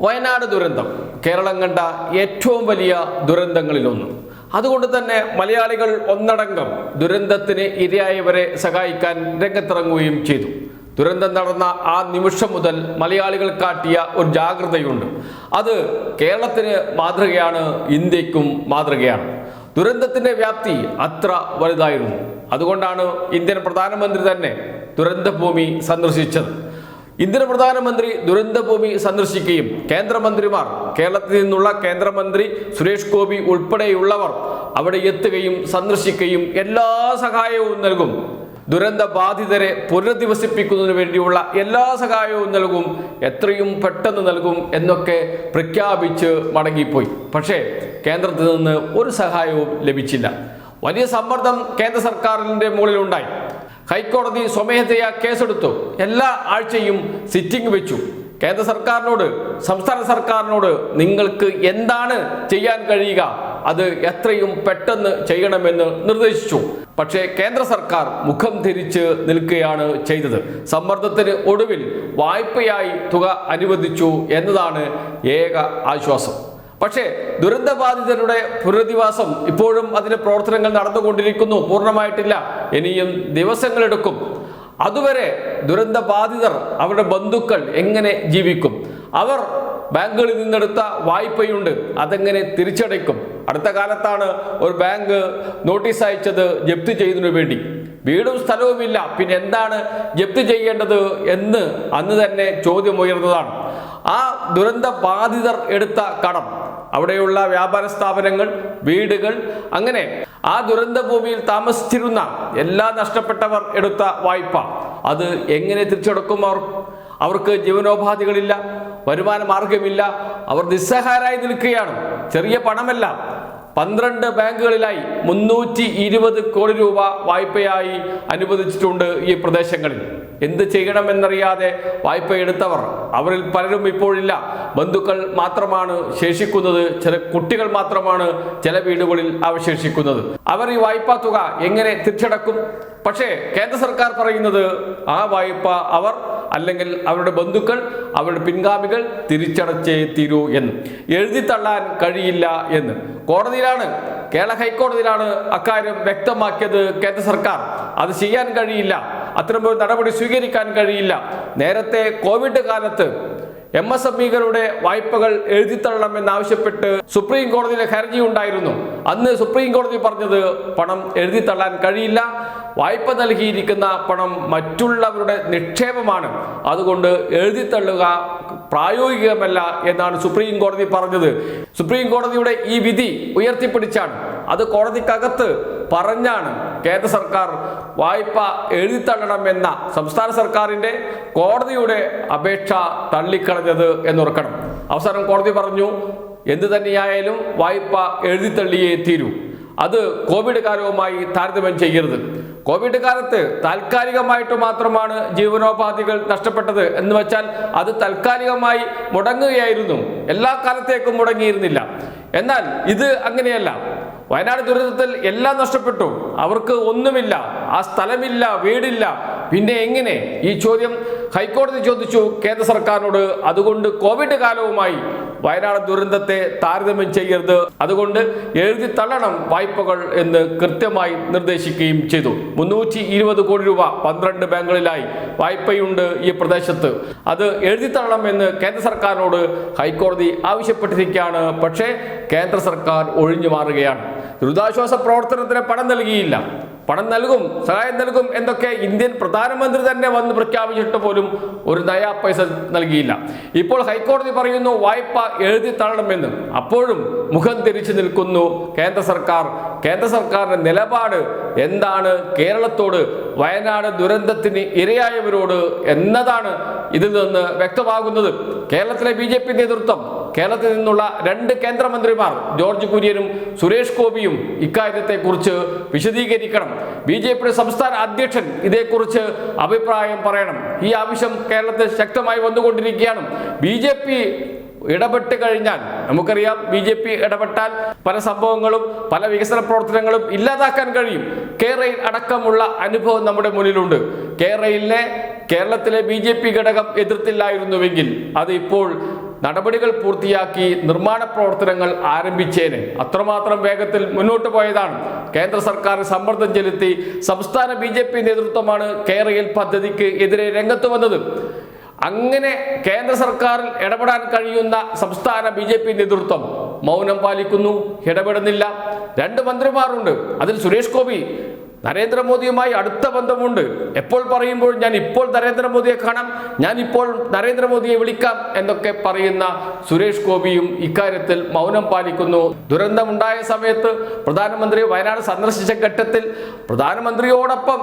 വയനാട് ദുരന്തം. കേരളം കണ്ട ഏറ്റവും വലിയ ദുരന്തങ്ങളിലൊന്ന് അതുകൊണ്ട് തന്നെ മലയാളികൾ ഒന്നടങ്കം ദുരന്തത്തിന് ഇരയായവരെ സഹായിക്കാൻ രംഗത്തിറങ്ങുകയും ചെയ്തു. ദുരന്തം നടന്ന ആ നിമിഷം മുതൽ മലയാളികൾ കാട്ടിയ ഒരു ജാഗ്രതയുണ്ട്. അത് കേരളത്തിന് മാതൃകയാണ് ഇന്ത്യക്കും മാതൃകയാണ്. ദുരന്തത്തിന്റെ വ്യാപ്തി അത്ര വലുതായിരുന്നു. അതുകൊണ്ടാണ് ഇന്ത്യൻ പ്രധാനമന്ത്രി തന്നെ ദുരന്തഭൂമി സന്ദർശിച്ചത്. ഇന്ത്യൻ പ്രധാനമന്ത്രി ദുരന്തഭൂമി സന്ദർശിക്കുകയും കേന്ദ്രമന്ത്രിമാർ കേരളത്തിൽ നിന്നുള്ള കേന്ദ്രമന്ത്രി സുരേഷ് ഗോപി ഉൾപ്പെടെയുള്ളവർ അവിടെ എത്തുകയും സന്ദർശിക്കുകയും എല്ലാ സഹായവും നൽകും. ദുരന്ത ബാധിതരെ പുനരധിവസിപ്പിക്കുന്നതിന് വേണ്ടിയുള്ള എല്ലാ സഹായവും നൽകും. എത്രയും പെട്ടെന്ന് നൽകും എന്നൊക്കെ പ്രഖ്യാപിച്ച് മടങ്ങിപ്പോയി. പക്ഷേ കേന്ദ്രത്തിൽ നിന്ന് ഒരു സഹായവും ലഭിച്ചില്ല. വലിയ സമ്മർദ്ദം കേന്ദ്ര സർക്കാരിന്റെ മുകളിലുണ്ടായി. ഹൈക്കോടതി സ്വമേധയാ കേസെടുത്തു. എല്ലാ ആഴ്ചയും സിറ്റിംഗ് വെച്ചു. കേന്ദ്ര സർക്കാരിനോട് സംസ്ഥാന സർക്കാരിനോട് നിങ്ങൾക്ക് എന്താണ് ചെയ്യാൻ കഴിയുക? അത് എത്രയും പെട്ടെന്ന് ചെയ്യണമെന്ന് നിർദ്ദേശിച്ചു. പക്ഷേ കേന്ദ്ര സർക്കാർ മുഖം തിരിച്ച് നിൽക്കുകയാണ് ചെയ്തത്. സമ്മർദ്ദത്തിന് ഒടുവിൽ വായ്പയായി തുക അനുവദിച്ചു എന്നതാണ് ഏക ആശ്വാസം. പക്ഷേ ദുരന്തബാധിതരുടെ പുനരധിവാസം ഇപ്പോഴും അതിന്റെ പ്രവർത്തനങ്ങൾ നടന്നുകൊണ്ടിരിക്കുന്നു. പൂർണമായിട്ടില്ല. ഇനിയും ദിവസങ്ങളെടുക്കും. അതുവരെ ദുരന്തബാധിതർ അവരുടെ ബന്ധുക്കൾ എങ്ങനെ ജീവിക്കും? അവർ ബാങ്കുകളിൽ നിന്നെടുത്ത വായ്പയുണ്ട്. അതെങ്ങനെ തിരിച്ചടയ്ക്കും? അടുത്ത കാലത്താണ് ഒരു ബാങ്ക് നോട്ടീസ് അയച്ചത് ജപ്തി ചെയ്യുന്നതിനു വേണ്ടി. വീടും സ്ഥലവുമില്ല പിന്നെ എന്താണ് ജപ്തി ചെയ്യേണ്ടത് എന്ന് അന്ന് തന്നെ ചോദ്യം ഉയർന്നതാണ്. ആ ദുരന്ത ബാധിതർ എടുത്ത കടം അവിടെയുള്ള വ്യാപാര സ്ഥാപനങ്ങൾ വീടുകൾ അങ്ങനെ ആ ദുരന്ത ഭൂമിയിൽ താമസിച്ചിരുന്ന എല്ലാ നഷ്ടപ്പെട്ടവർ എടുത്ത വായ്പ. അത് എങ്ങനെ തിരിച്ചടക്കും അവർ? അവർക്ക് ജീവനോപാധികളില്ല വരുമാന മാർഗമില്ല അവർ നിസ്സഹായരായി നിൽക്കുകയാണ്. ചെറിയ പണമല്ല. പന്ത്രണ്ട് ബാങ്കുകളിലായി മുന്നൂറ്റി ഇരുപത് കോടി രൂപ വായ്പയായി അനുവദിച്ചിട്ടുണ്ട് ഈ പ്രദേശങ്ങളിൽ. എന്ത് ചെയ്യണമെന്നറിയാതെ വായ്പ എടുത്തവർ അവരിൽ പലരും ഇപ്പോഴില്ല. ബന്ധുക്കൾ മാത്രമാണ് ശേഷിക്കുന്നത് ചില കുട്ടികൾ മാത്രമാണ് ചില വീടുകളിൽ അവശേഷിക്കുന്നത്. അവർ ഈ വായ്പാ തുക എങ്ങനെ തിരിച്ചടക്കും? പക്ഷേ കേന്ദ്ര സർക്കാർ പറയുന്നത് ആ വായ്പ അവർ അല്ലെങ്കിൽ അവരുടെ ബന്ധുക്കൾ അവരുടെ പിൻഗാമികൾ തിരിച്ചടച്ചേ തീരൂ എന്ന്. എഴുതി തള്ളാൻ കഴിയില്ല എന്ന്. കോടതിയിലാണ് കേരള ഹൈക്കോടതിയിലാണ് അക്കാര്യം വ്യക്തമാക്കിയത് കേന്ദ്ര സർക്കാർ. അത് ചെയ്യാൻ കഴിയില്ല. അത്തരമൊരു നടപടി സ്വീകരിക്കാൻ കഴിയില്ല. നേരത്തെ കോവിഡ് കാലത്ത് എം എസ് എം ഇകളുടെ വായ്പകൾ എഴുതിത്തള്ളണമെന്നാവശ്യപ്പെട്ട് സുപ്രീം കോടതിയിലെ ഹർജി ഉണ്ടായിരുന്നു. അന്ന് സുപ്രീം കോടതി പറഞ്ഞത് പണം എഴുതിത്തള്ളാൻ കഴിയില്ല. വായ്പ നൽകിയിരിക്കുന്ന പണം മറ്റുള്ളവരുടെ നിക്ഷേപമാണ്. അതുകൊണ്ട് എഴുതിത്തള്ളുക പ്രായോഗികമല്ല എന്നാണ് സുപ്രീം കോടതി പറഞ്ഞത്. സുപ്രീം കോടതിയുടെ ഈ വിധി ഉയർത്തിപ്പിടിച്ചാണ്. അത് കോടതിക്കകത്ത് പറഞ്ഞാണ് കേന്ദ്ര സർക്കാർ വായ്പ എഴുതിത്തള്ളണമെന്ന സംസ്ഥാന സർക്കാരിന്റെ കോടതിയുടെ അപേക്ഷ തള്ളിക്കളഞ്ഞത് എന്നുറക്കണം. അവസാനം കോടതി പറഞ്ഞു എന്ത് തന്നെയായാലും വായ്പ എഴുതിത്തള്ളിയേ തീരൂ. അത് കോവിഡ് കാലവുമായി താരതമ്യം ചെയ്യരുത്. കോവിഡ് കാലത്ത് താൽക്കാലികമായിട്ട് മാത്രമാണ് ജീവനോപാധികൾ നഷ്ടപ്പെട്ടത് എന്ന് വെച്ചാൽ അത് താൽക്കാലികമായി മുടങ്ങുകയായിരുന്നു. എല്ലാ കാലത്തേക്കും മുടങ്ങിയിരുന്നില്ല. എന്നാൽ ഇത് അങ്ങനെയല്ല. വയനാട് ദുരന്തത്തിൽ എല്ലാം നഷ്ടപ്പെട്ടു. അവർക്ക് ഒന്നുമില്ല. ആ സ്ഥലമില്ല വീടില്ല. പിന്നെ എങ്ങനെ? ഈ ചോദ്യം ഹൈക്കോടതി ചോദിച്ചു കേന്ദ്ര സർക്കാരിനോട്. അതുകൊണ്ട് കോവിഡ് കാലവുമായി വയനാട് ദുരന്തത്തെ താരതമ്യം ചെയ്യരുത്. അതുകൊണ്ട് എഴുതി തള്ളണം വായ്പകൾ എന്ന് കൃത്യമായി നിർദ്ദേശിക്കുകയും ചെയ്തു. മുന്നൂറ്റി ഇരുപത് കോടി രൂപ പന്ത്രണ്ട് ബാങ്കുകളിലായി വായ്പയുണ്ട് ഈ പ്രദേശത്ത്. അത് എഴുതി തള്ളണം എന്ന് കേന്ദ്ര സർക്കാരിനോട് ഹൈക്കോടതി ആവശ്യപ്പെട്ടിരിക്കുകയാണ്. പക്ഷേ കേന്ദ്ര സർക്കാർ ഒഴിഞ്ഞു മാറുകയാണ്. ദുരിതാശ്വാസ പ്രവർത്തനത്തിന് പണം നൽകിയില്ല. പണം നൽകും സഹായം നൽകും എന്നൊക്കെ ഇന്ത്യൻ പ്രധാനമന്ത്രി തന്നെ വന്ന് പ്രഖ്യാപിച്ചിട്ട് പോലും ഒരു ദയാ പൈസ നൽകിയില്ല. ഇപ്പോൾ ഹൈക്കോടതി പറയുന്നു വായ്പ എഴുതി തള്ളണമെന്ന്. അപ്പോഴും മുഖം തിരിച്ചു നിൽക്കുന്നു കേന്ദ്ര സർക്കാർ. കേന്ദ്ര സർക്കാരിന്റെ നിലപാട് എന്താണ്? കേരളത്തോട് വയനാട് ദുരന്തത്തിന് ഇരയായവരോട് എന്നതാണ് ഇതിൽ നിന്ന് വ്യക്തമാകുന്നത്. കേരളത്തിലെ ബി നേതൃത്വം കേരളത്തിൽ നിന്നുള്ള രണ്ട് കേന്ദ്രമന്ത്രിമാർ ജോർജ് കുര്യനും സുരേഷ് ഗോപിയും ഇക്കാര്യത്തെക്കുറിച്ച് വിശദീകരിക്കണം. ബി ജെ പിയുടെ സംസ്ഥാന അധ്യക്ഷൻ ഇതേക്കുറിച്ച് അഭിപ്രായം പറയണം. ഈ ആവശ്യം കേരളത്തിൽ ശക്തമായി വന്നുകൊണ്ടിരിക്കുകയാണ്. ബി ജെ പി ഇടപെട്ട് കഴിഞ്ഞാൽ നമുക്കറിയാം ബി ജെ പി ഇടപെട്ടാൽ പല സംഭവങ്ങളും പല വികസന പ്രവർത്തനങ്ങളും ഇല്ലാതാക്കാൻ കഴിയും. കേരളയിൽ അടക്കമുള്ള അനുഭവം നമ്മുടെ മുന്നിലുണ്ട്. കേരളയിലെ കേരളത്തിലെ ബി ജെ പി ഘടകം എതിർത്തില്ലായിരുന്നുവെങ്കിൽ അത് ഇപ്പോൾ നടപടികൾ പൂർത്തിയാക്കി നിർമ്മാണ പ്രവർത്തനങ്ങൾ ആരംഭിച്ചേനെ. അത്രമാത്രം വേഗത്തിൽ മുന്നോട്ട് പോയതാണ്. കേന്ദ്ര സർക്കാർ സമ്മർദ്ദം ചെലുത്തി സംസ്ഥാന ബി ജെ പി നേതൃത്വമാണ് കേരയിൽ പദ്ധതിക്ക് എതിരെ രംഗത്ത് വന്നത്. അങ്ങനെ കേന്ദ്ര സർക്കാരിൽ ഇടപെടാൻ കഴിയുന്ന സംസ്ഥാന ബി ജെ പി നേതൃത്വം മൗനം പാലിക്കുന്നു ഇടപെടുന്നില്ല. രണ്ട് മന്ത്രിമാരുണ്ട്. അതിൽ സുരേഷ് ഗോപി നരേന്ദ്രമോദിയുമായി അടുത്ത ബന്ധമുണ്ട്. എപ്പോൾ പറയുമ്പോൾ ഞാൻ ഇപ്പോൾ നരേന്ദ്രമോദിയെ കാണാം ഞാൻ ഇപ്പോൾ നരേന്ദ്രമോദിയെ വിളിക്കാം എന്നൊക്കെ പറയുന്ന സുരേഷ് ഗോപിയും ഇക്കാര്യത്തിൽ മൗനം പാലിക്കുന്നു. ദുരന്തമുണ്ടായ സമയത്ത് പ്രധാനമന്ത്രി വയനാട് സന്ദർശിച്ച ഘട്ടത്തിൽ പ്രധാനമന്ത്രിയോടൊപ്പം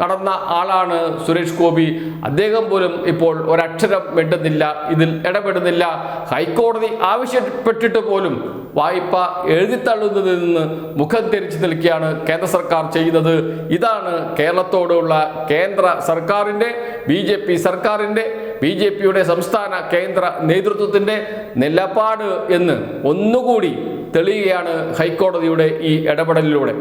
നടന്ന ആളാണ് സുരേഷ് ഗോപി. അദ്ദേഹം പോലും ഇപ്പോൾ ഒരക്ഷരം വെട്ടുന്നില്ല ഇതിൽ ഇടപെടുന്നില്ല. ഹൈക്കോടതി ആവശ്യപ്പെട്ടിട്ട് പോലും വായ്പ എഴുതിത്തള്ളുന്നതിൽ നിന്ന് മുഖം തിരിച്ചു നിൽക്കുകയാണ് കേന്ദ്ര സർക്കാർ ചെയ്യുന്നത്. ഇതാണ് കേരളത്തോടുള്ള കേന്ദ്ര സർക്കാരിന്റെ ബി ജെ പി സർക്കാരിന്റെ ബി ജെ പിയുടെ സംസ്ഥാന കേന്ദ്ര നേതൃത്വത്തിന്റെ നിലപാട് എന്ന് ഒന്നുകൂടി തെളിയുകയാണ് ഹൈക്കോടതിയുടെ ഈ ഇടപെടലിലൂടെ.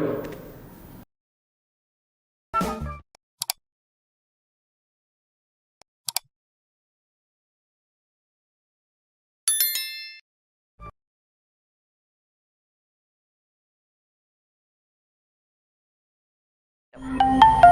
you